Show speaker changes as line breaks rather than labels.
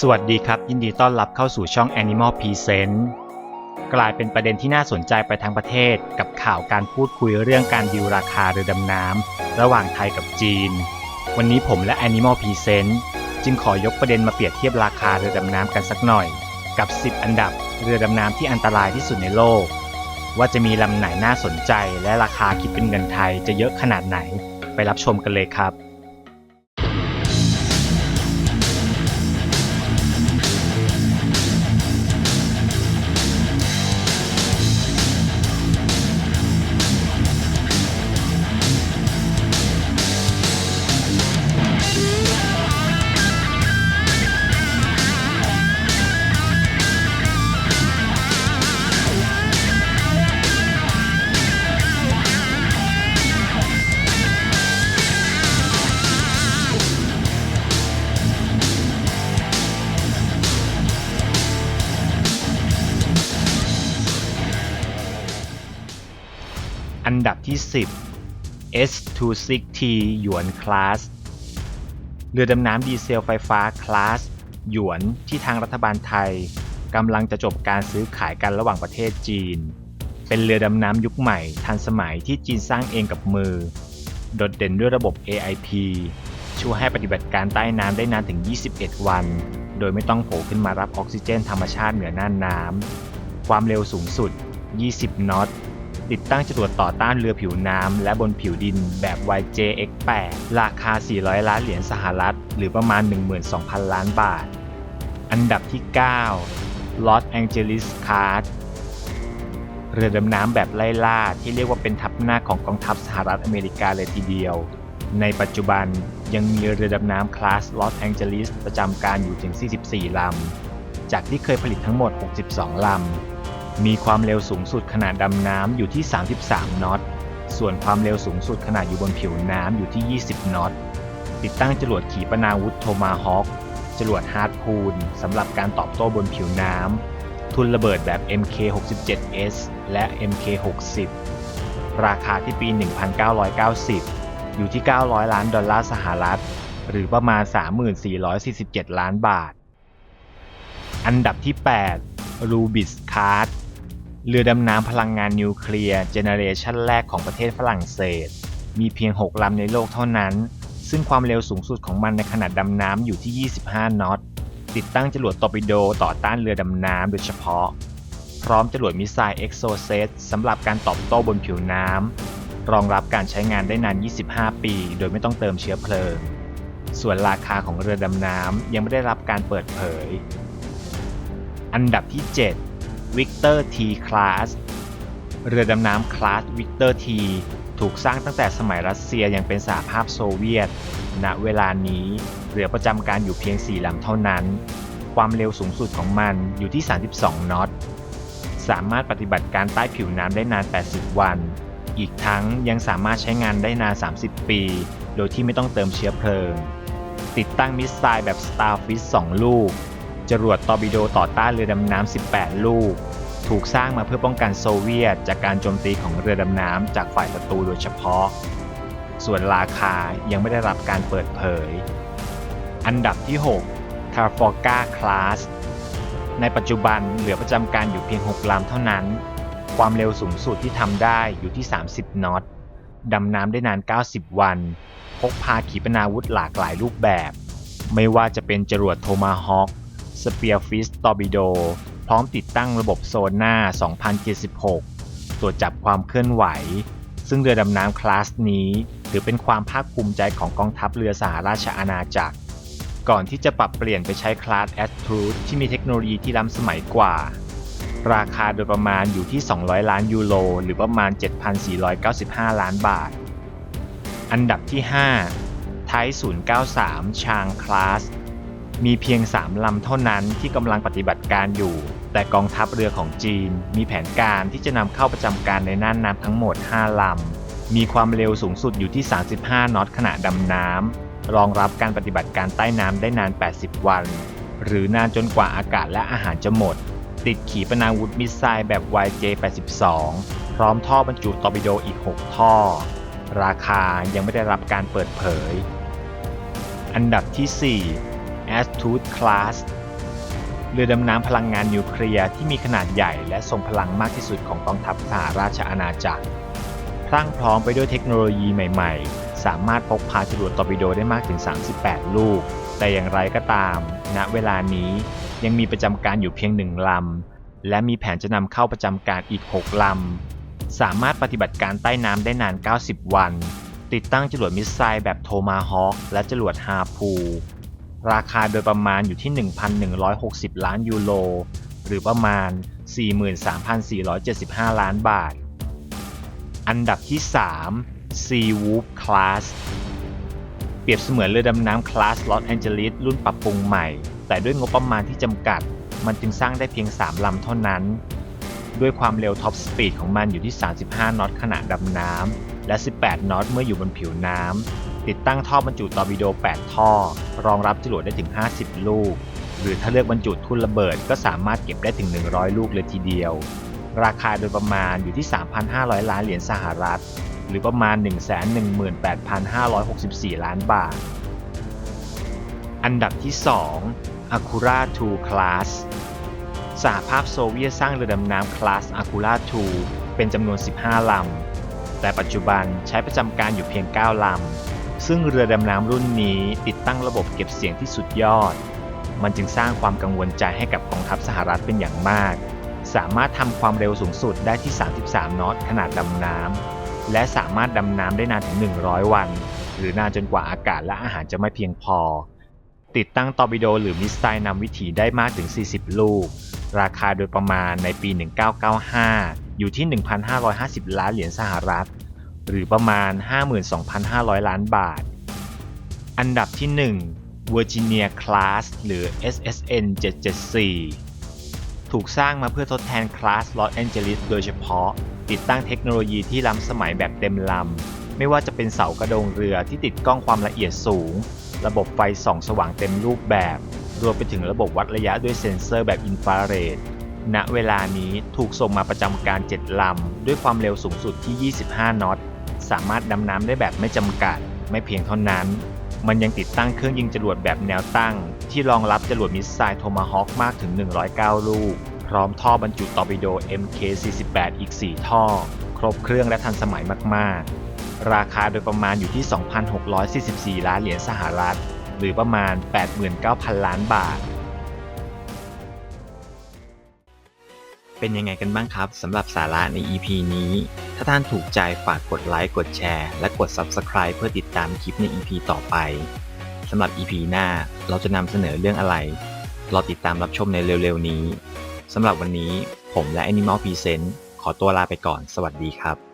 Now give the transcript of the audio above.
สวัสดีครับ ยินดีต้อนรับเข้าสู่ช่อง Animal Present กลายเป็นประเด็นที่น่าสนใจไปทั้งประเทศ กับข่าวการพูดคุยเรื่องการดิวราคาเรือดำน้ำระหว่างไทยกับจีน วันนี้ผมและ Animal Present จึงขอยกประเด็นมาเปรียบเทียบราคาเรือดำน้ำกันสักหน่อย กับ 10 อันดับเรือดำน้ำที่อันตรายที่สุดในโลก ว่าจะมีลำไหนน่าสนใจ และราคาคิดเป็นเงินไทยจะเยอะขนาดไหน ไปรับชมกันเลยครับ ที่ 10 S26T หยวนคลาสเรือดำน้ำดีเซลไฟฟ้าคลาสหยวนที่ทางรัฐบาลไทยกำลังจะจบการซื้อขายกันระหว่างประเทศจีน เป็นเรือดำน้ำยุคใหม่ทันสมัยที่จีนสร้างเองกับมือ โดดเด่นด้วยระบบ AIP ช่วยให้ปฏิบัติการใต้น้ำได้นานถึง 21 วัน โดยไม่ต้องโผล่ขึ้นมารับออกซิเจนธรรมชาติเหนือน่านน้ำความเร็วสูงสุด 20 นอต ติดตั้งจรวดต่อต้านเรือผิวน้ำและบนผิวดินแบบ YJX8 ราคา 400 ล้านเหรียญสหรัฐ หรือประมาณ 12,000 ล้านบาท อันดับที่ 9 Los Angeles Card เรือดำน้ำแบบไล่ล่าที่เรียกว่าเป็นทัพหน้าของกองทัพสหรัฐอเมริกาเลยทีเดียว ในปัจจุบันยังมีเรือดำน้ำคลาส Los Angeles ประจำการอยู่ถึง 44 ลำ จากที่เคยผลิตทั้งหมด 62 ลำ มีความเร็วสูงสุดขนาดดำน้ำอยู่ที่ 33นอต ส่วนความเร็วสูงสุดขนาดอยู่บนผิวน้ำอยู่ที่ 20นอต ติดตั้งจรวดขีปนาวุธโทมาฮอคจรวดฮาร์ดพูลสำหรับการตอบโต้บนผิวน้ำ ทุนระเบิดแบบ MK67S และ MK60 ราคาที่ปี 1990 อยู่ที่ 900 ล้านดอลลาร์สหรัฐ หรือประมาณ 3447 ล้านบาท อันดับที่ 8 Rubis Card เรือดำน้ำพลังงานนิวเคลียร์เจเนเรชันแรกของประเทศฝรั่งเศส มีเพียง 6 ลำในโลกเท่านั้น ซึ่งความเร็วสูงสุดของมันในขนาดดำน้ำอยู่ที่ 25 นอต ติดตั้งจรวดตอร์ปิโดต่อต้านเรือดำน้ำโดยเฉพาะ พร้อมจรวดมิสไซล์เอ็กโซเซตสำหรับการตอบโต้บนผิวน้ำ รองรับการใช้งานได้นาน 25 ปี โดยไม่ต้องเติมเชื้อเพลิง ส่วนราคาของเรือดำน้ำยังไม่ได้รับการเปิดเผย อันดับที่ 7 Victor T Class เรือดำน้ำคลาส Victor T ถูกสร้างตั้งแต่สมัยรัสเซียยังเป็นสหภาพโซเวียต ณ เวลานี้เรือประจำการอยู่เพียง 4 ลำเท่านั้น ความเร็วสูงสุดของมันอยู่ที่ 32 นอต สามารถปฏิบัติการใต้ผิวน้ำได้นาน 80 วัน อีกทั้งยังสามารถใช้งานได้นาน 30 ปี โดยที่ไม่ต้องเติมเชื้อเพลิง ติดตั้งมิสไซล์แบบ Starfish 2 ลูก จรวดตอร์ปิโดต่อต้านเรือดำน้ำ 18 ลูก ถูกสร้างมาเพื่อป้องกันโซเวียต จากการโจมตีของเรือดำน้ำจากฝ่ายศัตรูโดยเฉพาะ ส่วนราคายังไม่ได้รับการเปิดเผย อันดับที่ 6 t a r f o g a Class ในปัจจุบันเหลือประจำการอยู่เพียง 6 ลำเท่านั้น ความเร็วสูงสุดที่ทำได้อยู่ที่ 30 นอต ดำน้ำได้นาน 90 วัน พกพาขีปนาวุธหลากหลายรูปแบบ ไม่ว่าจะเป็นจรวดโทมาฮอค สเปียร์ฟิสตอร์บิโดพร้อมติดตั้งระบบโซน่า2076 ตรวจจับความเคลื่อนไหว ซึ่งเรือดำน้ำคลาสนี้ ถือเป็นความภาคภูมิใจของกองทัพเรือสหราชอาณาจักร ก่อนที่จะปรับเปลี่ยนไปใช้คลาสแอสทรูดที่มีเทคโนโลยีที่ล้ำสมัยกว่า ราคาโดยประมาณอยู่ที่ 200 ล้านยูโร หรือประมาณ 7,495 ล้านบาท อันดับที่ 5 ไทย093 ชางคลาส มีเพียง 3 ลำเท่านั้นที่กำลังปฏิบัติการอยู่ แต่กองทัพเรือของจีน มีแผนการที่จะนำเข้าประจำการในน่านน้ำทั้งหมด 5 ลำ มีความเร็วสูงสุดอยู่ที่ 35 นอตขณะดำน้ำ รองรับการปฏิบัติการใต้น้ำได้นาน 80 วัน หรือนานจนกว่าอากาศและอาหารจะหมด ติดขีปนาวุธมิสไซล์แบบ YJ82 พร้อมท่อบรรจุตอร์ปิโดอีก 6 ท่อ ราคายังไม่ได้รับการเปิดเผย อันดับที่ 4 Astute Class เรือดำน้ำพลังงานนิวเคลียร์ที่มีขนาดใหญ่และทรงพลังมากที่สุดของกองทัพสหราชอาณาจักร พรั่งพร้อมไปด้วยเทคโนโลยีใหม่ๆ สามารถพกพาจรวดตอร์ปิโดได้มากถึง 38 ลูก แต่อย่างไรก็ตาม ณ เวลานี้ยังมีประจำการอยู่เพียงหนึ่งลำ และมีแผนจะนำเข้าประจำการอีก 6 ลำ สามารถปฏิบัติการใต้น้ำได้นาน 90 วัน ติดตั้งจรวดมิสไซล์แบบโทมาฮอคและจรวดฮาพู ราคาโดยประมาณอยู่ที่ 1,160 ล้านยูโร หรือประมาณ 43,475 ล้านบาท อันดับที่ 3 Sea Wolf Class เปรียบเสมือนเรือดำน้ำคลาสลอสแอนเจลิสรุ่นปรับปรุงใหม่ แต่ด้วยงบประมาณที่จำกัด มันจึงสร้างได้เพียง 3 ลำเท่านั้น ด้วยความเร็วท็อปสปีดของมันอยู่ที่ 35 นอตขณะดำน้ำและ 18 นอตเมื่ออยู่บนผิวน้ำ ติดตั้งท่อบรรจุตอร์ปิโด 8 ท่อ รองรับจรวดได้ถึง 50 ลูก หรือถ้าเลือกบรรจุทุ่นระเบิดก็สามารถเก็บได้ถึง 100 ลูกเลยทีเดียว ราคาโดยประมาณอยู่ที่ 3,500 ล้านเหรียญสหรัฐ หรือประมาณ 118,564 ล้านบาท อันดับที่ 2 Akura 2 Class สหภาพโซเวียตสร้างเรือดำน้ำคลาส Akura 2 เป็นจำนวน 15 ลำแต่ปัจจุบันใช้ประจำการอยู่เพียง 9 ลำ ซึ่งเรือดำน้ำรุ่นนี้ติดตั้งระบบเก็บเสียงที่สุดยอด มันจึงสร้างความกังวลใจให้กับกองทัพสหรัฐเป็นอย่างมาก สามารถทำความเร็วสูงสุดได้ที่ 33 นอตขนาดดำน้ำ และสามารถดำน้ำได้นานถึง 100 วัน หรือนานจนกว่าอากาศและอาหารจะไม่เพียงพอ ติดตั้งตอร์ปิโดหรือมิสไซล์นำวิถีได้มากถึง 40 ลูก ราคาโดยประมาณในปี 1995 อยู่ที่ 1,550 ล้านเหรียญสหรัฐ หรือประมาณ 52,500 ล้านบาท อันดับที่ 1 Virginia Class หรือ SSN 774 ถูกสร้างมาเพื่อทดแทนคลาสลอสแอนเจลิสโดยเฉพาะ ติดตั้งเทคโนโลยีที่ล้ำสมัยแบบเต็มลำ ไม่ว่าจะเป็นเสากระโดงเรือที่ติดกล้องความละเอียดสูง ระบบไฟส่องสว่างเต็มรูปแบบ รวมไปถึงระบบวัดระยะด้วยเซ็นเซอร์แบบอินฟราเรดณเวลานี้ถูกส่งมาประจำการ 7 ลำ ด้วยความเร็วสูงสุดที่ 25 นอต สามารถดำน้ำได้แบบไม่จำกัด ไม่เพียงเท่านั้น มันยังติดตั้งเครื่องยิงจรวดแบบแนวตั้ง ที่รองรับจรวดมิสไซล์โทมาฮอคมากถึง 109 ลูก พร้อมท่อบรรจุตอร์ปิโด MK48 อีก 4 ท่อ ครบเครื่องและทันสมัยมาก ๆ ราคาโดยประมาณอยู่ที่ 2,644 ล้านเหรียญสหรัฐ หรือประมาณ 89,000 ล้านบาท เป็นยังไงกันบ้างครับสำหรับสาระใน EP นี้ ถ้าท่านถูกใจฝากกดไลค์กดแชร์ และกด Subscribe เพื่อติดตามคลิปใน EP ต่อไปสำหรับ EP หน้าเราจะนำเสนอเรื่องอะไรรอติดตามรับชมในเร็วๆนี้สำหรับวันนี้ผมและ Animal Present ขอตัวลาไปก่อน สวัสดีครับ